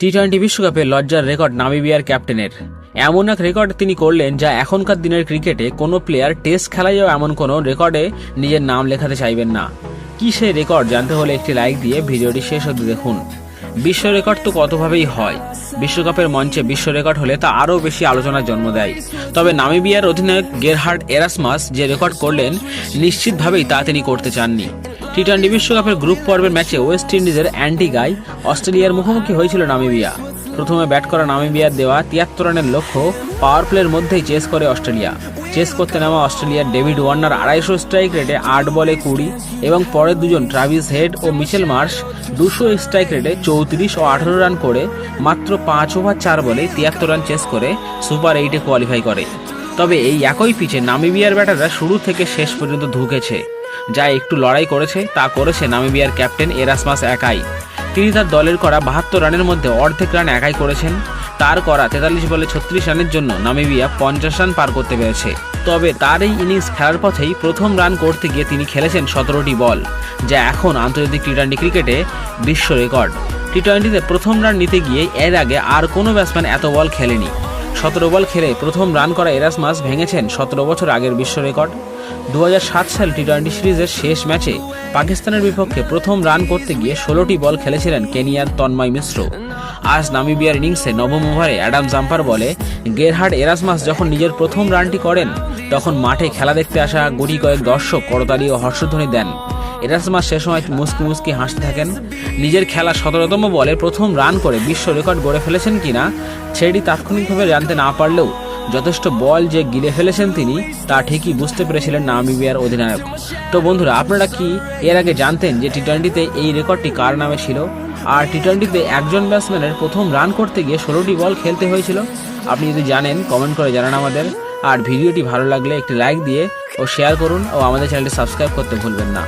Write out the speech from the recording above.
T twenty বিশ্বকাপে লজ্জার record নামিবিয়ার ক্যাপ্টেনের। এমন এক রেকর্ড তিনি করলেন যা এখনকার দিনের ক্রিকেটে কোনো প্লেয়ার টেস্ট খেলায়ও এমন কোনো রেকর্ডে নিজের নাম লেখাতে চাইবেন না। কি সেই রেকর্ড জানতে হলে একটি লাইক দিয়ে ভিডিওটি শেষ অবধি দেখুন। বিশ্ব রেকর্ড তো কতভাবেই হয়? বিশ্বকাপের মঞ্চে বিশ্ব রেকর্ড হলে তা আরও বেশি আলোচনার জন্ম দেয়। তবে নামিবিয়ার অধিনায়ক গেরহার্ড এরাসমাস যে রেকর্ড করলেন, নিশ্চিতভাবেই তা তিনি করতে চাননি। টি টোয়েন্টি বিশ্বকাপের গ্রুপ পর্বের ম্যাচে ওয়েস্ট ইন্ডিজের অ্যান্টিগাই অস্ট্রেলিয়ার মুখোমুখি হয়েছিল নামিবিয়া। প্রথমে ব্যাট করা নামিবিয়ার দেওয়া তিয়াত্তর রানের লক্ষ্য পাওয়ার প্লের মধ্যেই চেস করে অস্ট্রেলিয়া। চেস করতে নামা অস্ট্রেলিয়ার ডেভিড ওয়ার্নার আড়াইশো স্ট্রাইক রেটে আট বলে কুড়ি এবং পরের দুজন ট্রাভিস হেড ও মিচেল মার্শ দুশো স্ট্রাইক রেটে চৌত্রিশ ও আঠারো রান করে মাত্র পাঁচ ওভার চার বলে তিয়াত্তর রান চেস করে সুপার এইটে কোয়ালিফাই করে। তবে এই একই পিচে নামিবিয়ার ব্যাটাররা শুরু থেকে শেষ পর্যন্ত ধুকেছে। যা একটু লড়াই করেছে, তা করেছে নামিবিয়ার ক্যাপ্টেন এরাসমাস একাই। তিনি তার দলের করা বাহাত্তর রানের মধ্যে অর্ধেক রান একাই করেছেন। তার করা তেতাল্লিশ বলে ছত্রিশ রানের জন্য নামিবিয়া পঞ্চাশ রান পার করতে পেরেছে। তবে তার এই ইনিংস খেলার পথেই প্রথম রান করতে গিয়ে তিনি খেলেছেন সতেরোটি বল, যা এখন আন্তর্জাতিক টি টোয়েন্টি ক্রিকেটে বিশ্ব রেকর্ড। টি টোয়েন্টিতে প্রথম রান নিতে গিয়ে এর আগে আর কোনো ব্যাটসম্যান এত বল খেলেনি। সতেরো বল খেলে প্রথম রান করা এরাসমাস ভেঙেছেন সতেরো বছর আগের বিশ্ব রেকর্ড। দু সাল টি টোয়েন্টি সিরিজের শেষ ম্যাচে পাকিস্তানের বিপক্ষে প্রথম রান করতে গিয়ে ষোলোটি বল খেলেছিলেন কেনিয়ার তন্ময় মিশ্র। আজ নামিবিয়ার ইনিংসে নবম ওভারে অ্যাডাম জাম্পার বলে গেরহার্ড এরাসমাস যখন নিজের প্রথম রানটি করেন, তখন মাঠে খেলা দেখতে আসা গুটি কয়েক দর্শক করতালি ও হর্ষধ্বনি দেন। এরাসমাস সে সময় মুস্কি মুস্কি হাসতে থাকেন। নিজের খেলা সতেরোতম বলে প্রথম রান করে বিশ্ব রেকর্ড গড়ে ফেলেছেন কিনা, সেটি তাৎক্ষণিকভাবে জানতে না পারলেও যথেষ্ট বল যে গিলে ফেলেছেন তিনি, তা ঠিকই বুঝতে পেরেছিলেন নামিবিয়ার অধিনায়ক। তো বন্ধুরা, আপনারা কি এর আগে জানতেন যে টি টোয়েন্টিতে এই রেকর্ডটি কার নামে ছিল? আর টি টোয়েন্টিতে একজন ব্যাটসম্যানের প্রথম রান করতে গিয়ে ষোলোটি বল খেলতে হয়েছিল? আপনি যদি জানেন কমেন্ট করে জানান আমাদের। আর ভিডিওটি ভালো লাগলে একটি লাইক দিয়ে ও শেয়ার করুন ও আমাদের চ্যানেলটি সাবস্ক্রাইব করতে ভুলবেন না।